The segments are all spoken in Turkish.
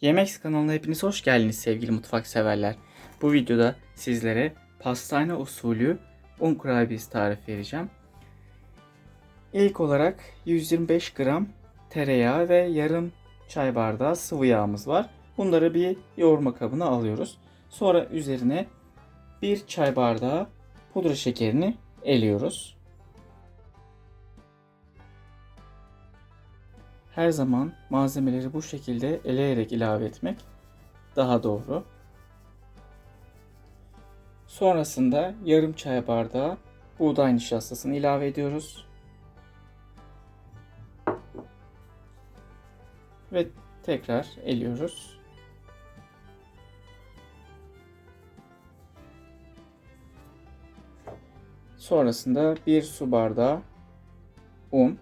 Yemek kanalına hepiniz hoş geldiniz sevgili mutfak severler. Bu videoda sizlere pastane usulü un kurabiyesi tarifi vereceğim. İlk olarak 125 gram tereyağı ve yarım çay bardağı sıvı yağımız var. Bunları bir yoğurma kabına alıyoruz. Sonra üzerine bir çay bardağı pudra şekerini eliyoruz. Her zaman malzemeleri bu şekilde eleyerek ilave etmek daha doğru. Sonrasında yarım çay bardağı buğday nişastasını ilave ediyoruz. Ve tekrar eliyoruz. Sonrasında bir su bardağı un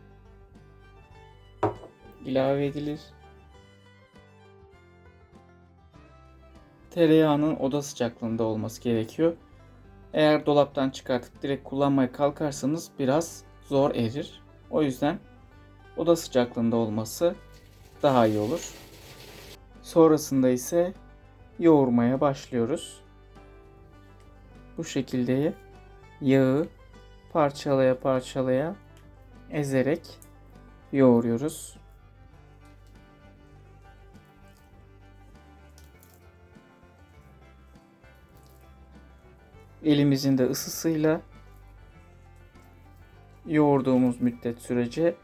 ilave edilir. Tereyağının oda sıcaklığında olması gerekiyor. Eğer dolaptan çıkartıp direkt kullanmaya kalkarsanız biraz zor erir. O yüzden oda sıcaklığında olması daha iyi olur. Sonrasında ise yoğurmaya başlıyoruz. Bu şekilde yağı parçalaya parçalaya ezerek yoğuruyoruz. Elimizin de ısısıyla yoğurduğumuz müddet sürece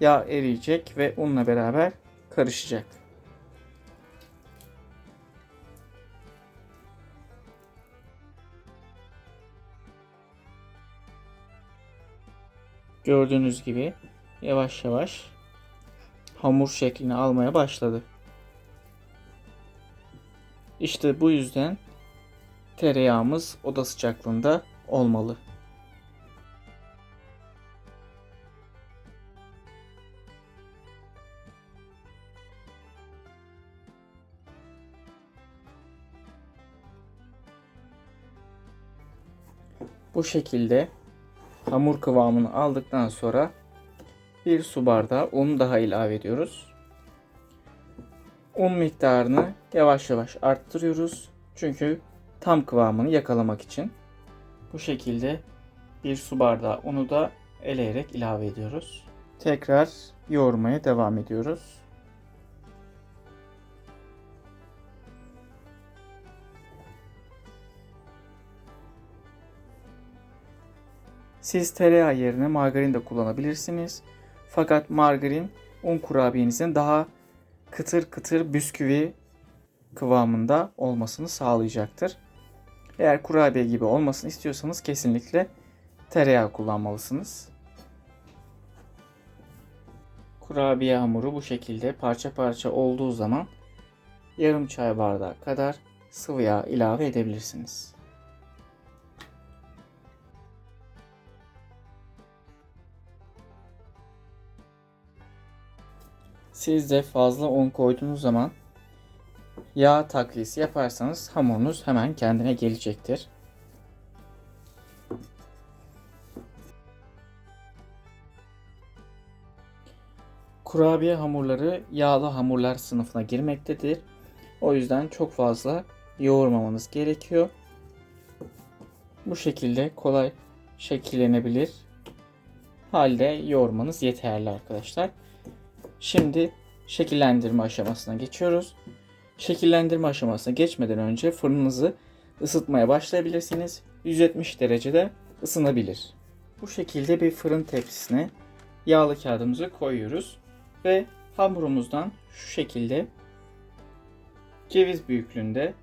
yağ eriyecek ve unla beraber karışacak. Gördüğünüz gibi yavaş yavaş hamur şeklini almaya başladı. İşte bu yüzden tereyağımız oda sıcaklığında olmalı. Bu şekilde hamur kıvamını aldıktan sonra bir su bardağı un daha ilave ediyoruz. Un miktarını yavaş yavaş arttırıyoruz. Çünkü tam kıvamını yakalamak için. Bu şekilde bir su bardağı unu da eleyerek ilave ediyoruz. Tekrar yoğurmaya devam ediyoruz. Siz tereyağı yerine margarin de kullanabilirsiniz. Fakat margarin un kurabiyenizin daha kıtır kıtır bisküvi kıvamında olmasını sağlayacaktır. Eğer kurabiye gibi olmasını istiyorsanız kesinlikle tereyağı kullanmalısınız. Kurabiye hamuru bu şekilde parça parça olduğu zaman yarım çay bardağı kadar sıvı yağ ilave edebilirsiniz. Siz de fazla un koyduğunuz zaman yağ takviyesi yaparsanız hamurunuz hemen kendine gelecektir. Kurabiye hamurları yağlı hamurlar sınıfına girmektedir. O yüzden çok fazla yoğurmamanız gerekiyor. Bu şekilde kolay şekillenebilir halde yoğurmanız yeterli arkadaşlar. Şimdi şekillendirme aşamasına geçiyoruz. Şekillendirme aşamasına geçmeden önce fırınınızı ısıtmaya başlayabilirsiniz. 170 derecede ısınabilir. Bu şekilde bir fırın tepsisine yağlı kağıdımızı koyuyoruz ve hamurumuzdan şu şekilde ceviz büyüklüğünde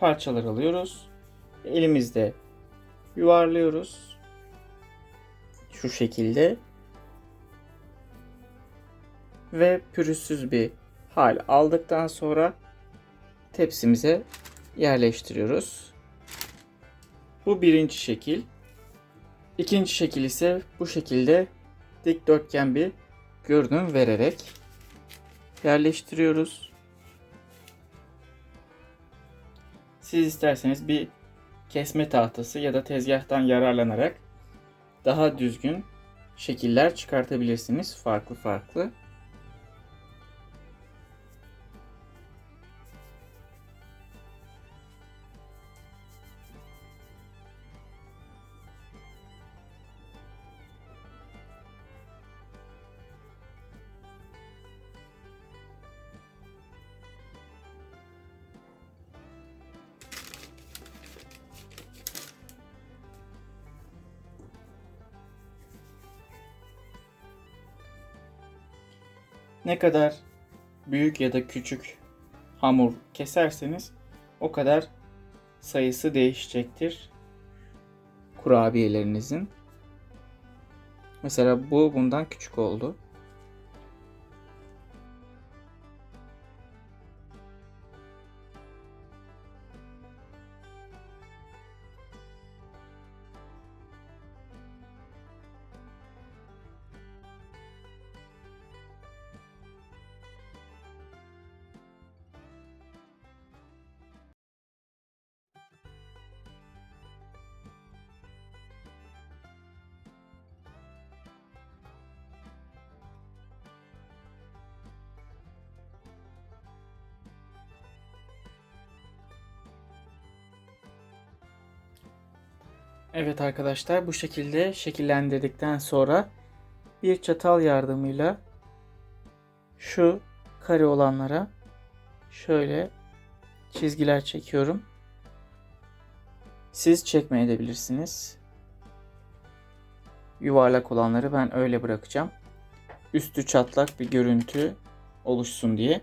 parçalar alıyoruz. Elimizde yuvarlıyoruz. Şu şekilde ve pürüzsüz bir hal aldıktan sonra tepsimize yerleştiriyoruz. Bu birinci şekil. İkinci şekil ise bu şekilde dikdörtgen bir görünüm vererek yerleştiriyoruz. Siz isterseniz bir kesme tahtası ya da tezgahtan yararlanarak daha düzgün şekiller çıkartabilirsiniz farklı farklı. Ne kadar büyük ya da küçük hamur keserseniz o kadar sayısı değişecektir kurabiyelerinizin. Mesela bu bundan küçük oldu. Evet arkadaşlar bu şekilde şekillendirdikten sonra bir çatal yardımıyla şu kare olanlara şöyle çizgiler çekiyorum. Siz çekmeyebilirsiniz. Yuvarlak olanları ben öyle bırakacağım. Üstü çatlak bir görüntü oluşsun diye.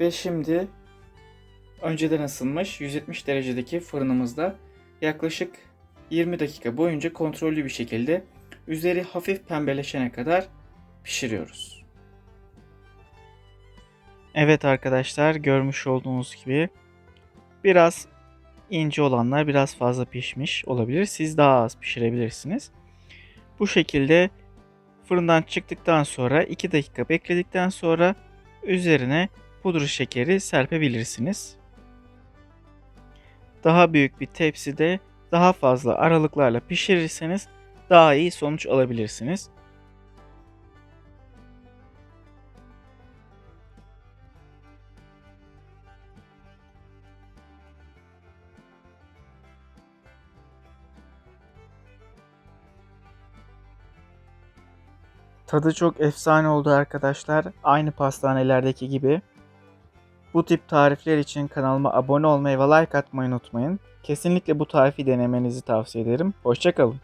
Ve şimdi önceden ısınmış 170 derecedeki fırınımızda yaklaşık 20 dakika boyunca kontrollü bir şekilde üzeri hafif pembeleşene kadar pişiriyoruz. Evet arkadaşlar görmüş olduğunuz gibi biraz ince olanlar biraz fazla pişmiş olabilir. Siz daha az pişirebilirsiniz. Bu şekilde fırından çıktıktan sonra 2 dakika bekledikten sonra üzerine pudra şekeri serpebilirsiniz daha büyük bir tepside daha fazla aralıklarla pişirirseniz daha iyi sonuç alabilirsiniz. Tadı çok efsane oldu arkadaşlar. Aynı pastanelerdeki gibi. Bu tip tarifler için kanalıma abone olmayı ve like atmayı unutmayın. Kesinlikle bu tarifi denemenizi tavsiye ederim. Hoşçakalın.